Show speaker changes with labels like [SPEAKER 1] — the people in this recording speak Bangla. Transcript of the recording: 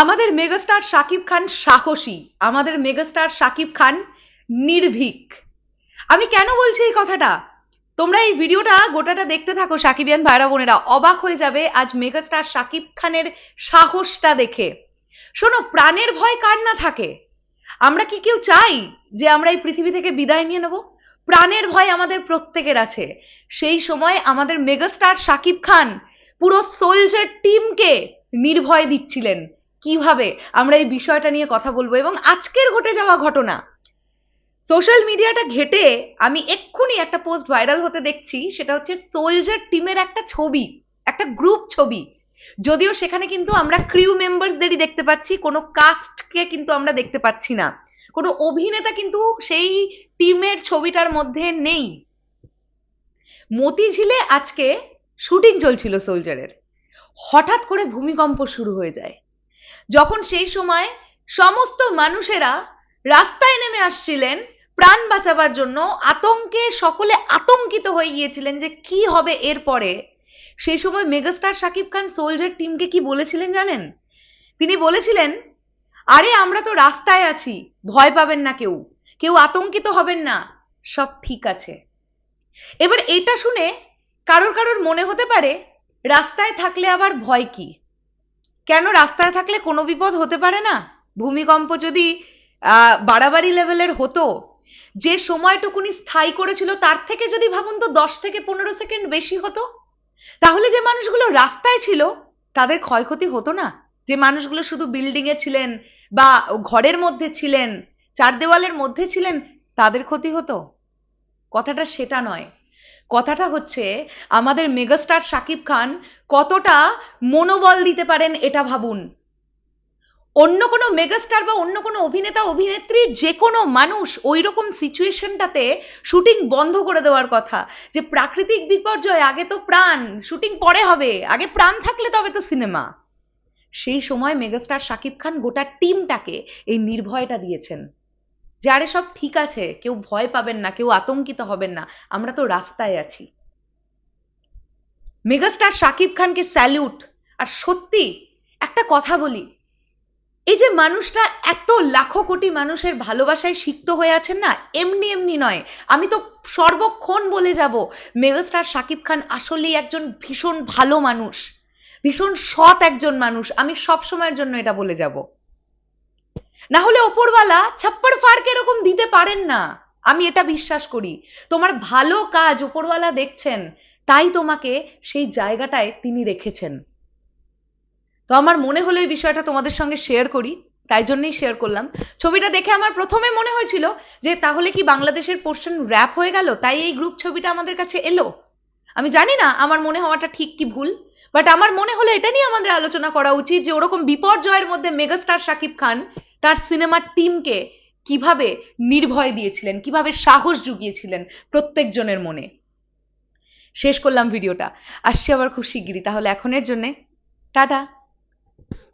[SPEAKER 1] আমাদের মেগাস্টার শাকিব খান সাহসী। আমাদের মেগাস্টার শাকিব খান নির্ভীক। আমি কেন বলছি এই কথাটা? তোমরা এই ভিডিওটা গোটাটা দেখতে থাকো, সাকিবিয়ান ভাইরা বোনেরা। অবাক হয়ে যাবে আজ মেগাস্টার শাকিব খানের সাহসটা দেখে। শোনো, প্রাণের ভয় কার না থাকে? আমরা কি কেউ চাই যে আমরা এই পৃথিবী থেকে বিদায় নিয়ে নেব? প্রাণের ভয় আমাদের প্রত্যেকের আছে। সেই সময় আমাদের মেগাস্টার শাকিব খান পুরো সোলজার টিমকে নির্ভয় দিচ্ছিলেন। কীভাবে আমরা এই বিষয়টা নিয়ে কথা বলব এবং আজকের ঘটে যাওয়া ঘটনা। সোশ্যাল মিডিয়াটা ঘেটে আমি এক্ষুনি একটা পোস্ট ভাইরাল হতে দেখছি, সেটা হচ্ছে সোলজার টিমের একটা ছবি, একটা গ্রুপ ছবি। যদিও সেখানে কিন্তু আমরা ক্রিউ মেম্বার্সদেরই দেখতে পাচ্ছি, কোনো কাস্টকে কিন্তু আমরা দেখতে পাচ্ছি না। কোনো অভিনেতা কিন্তু সেই টিমের ছবিটার মধ্যে নেই। মতিঝিলে আজকে শুটিং চলছিল সোলজারের হঠাৎ করে ভূমিকম্প শুরু হয়ে যায়। যখন সেই সময় সমস্ত মানুষেরা রাস্তায় নেমে আসছিলেন প্রাণ বাঁচাবার জন্য, আতঙ্কে সকলে আতঙ্কিত হয়ে গিয়েছিলেন যে কি হবে এরপরে সেই সময় মেগাস্টার শাকিব খান সোলজার টিমকে কি বলেছিলেন জানেন? তিনি বলেছিলেন, আরে, আমরা তো রাস্তায় আছি, ভয় পাবেন না কেউ কেউ আতঙ্কিত হবেন না, সব ঠিক আছে। এবার এটা শুনে কারোর কারোর মনে হতে পারে, রাস্তায় থাকলে আবার ভয় কি? কেন রাস্তায় থাকলে কোনো বিপদ হতে পারে না? ভূমিকম্প যদি বাড়াবাড়ি লেভেলের হতো, যে সময়টুকুনি স্থায়ী করেছিল তার থেকে যদি ভাবুন তো দশ থেকে পনেরো সেকেন্ড বেশি হতো? তাহলে যে মানুষগুলো রাস্তায় ছিল, তাদের ক্ষয়ক্ষতি হতো না? যে মানুষগুলো শুধু বিল্ডিং এ ছিলেন বা ঘরের মধ্যে ছিলেন, চার দেওয়ালের মধ্যে ছিলেন, তাদের ক্ষতি হতো? কথাটা সেটা নয়। কথাটা হচ্ছে, আমাদের মেগাস্টার শাকিব খান কতটা মনোবল দিতে পারেন এটা ভাবুন। অন্য কোনো মেগাস্টার বা অন্য কোনো অভিনেতা, অভিনেত্রী, যে কোনো মানুষ ওই রকম সিচুয়েশনটাতে শুটিং বন্ধ করে দেওয়ার কথা, যে প্রাকৃতিক বিপর্যয়, আগে তো প্রাণ, শুটিং পরে হবে, আগে প্রাণ থাকলে তবে তো সিনেমা। সেই সময় মেগাস্টার শাকিব খান গোটা টিমটাকে এই নির্ভয়টা দিয়েছেন। যে আরে সব ঠিক আছে, কেউ ভয় পাবেন না, কেউ আতঙ্কিত হবেন না, আমরা তো রাস্তায় আছি। মেগাস্টার শাকিব খানকে স্যালিউট আর সত্যি, একটা কথা বলি, এই যে মানুষটা এত লাখো কোটি মানুষের ভালোবাসায় সিক্ত হয়ে আছেন না, এমনি এমনি নয়। আমি তো সর্বক্ষণ বলে যাব, মেগাস্টার শাকিব খান আসলেই একজন ভীষণ ভালো মানুষ, ভীষণ সৎ একজন মানুষ। আমি সব সময়ের জন্য এটা বলে যাব। না হলে ওপরওয়ালা ছাপ্পড় ফাড়কে এরকম দিতে পারেন না। আমি এটা বিশ্বাস করি। তোমার ভালো কাজ ওপরওয়ালা দেখছেন, তাই তোমাকে সেই জায়গাটায় তিনি রেখেছেন। তো আমার মনে হলো এই বিষয়টা তোমাদের সঙ্গে শেয়ার করি, তাই জন্যই শেয়ার করলাম। ছবিটা দেখে আমার প্রথমে মনে হয়েছিল যে, তাহলে কি বাংলাদেশের পোর্শন র্যাপ হয়ে গেল, তাই এই গ্রুপ ছবিটা আমাদের কাছে এলো? আমি জানি না, আমার মনে হওয়াটা ঠিক কি ভুল বাট আমার মনে হলো এটা নিয়ে আমাদের আলোচনা করা উচিত যে, ওরকম বিপর্যয়ের মধ্যে মেগাস্টার শাকিব খান তার সিনেমার টিমকে কীভাবে নির্ভয় দিয়েছিলেন, কীভাবে সাহস জুগিয়েছিলেন প্রত্যেকজনের মনে। শেষ করলাম ভিডিওটা। আসছি আবার খুব শিগগিরই, তাহলে এখনের জন্যে, টাটা!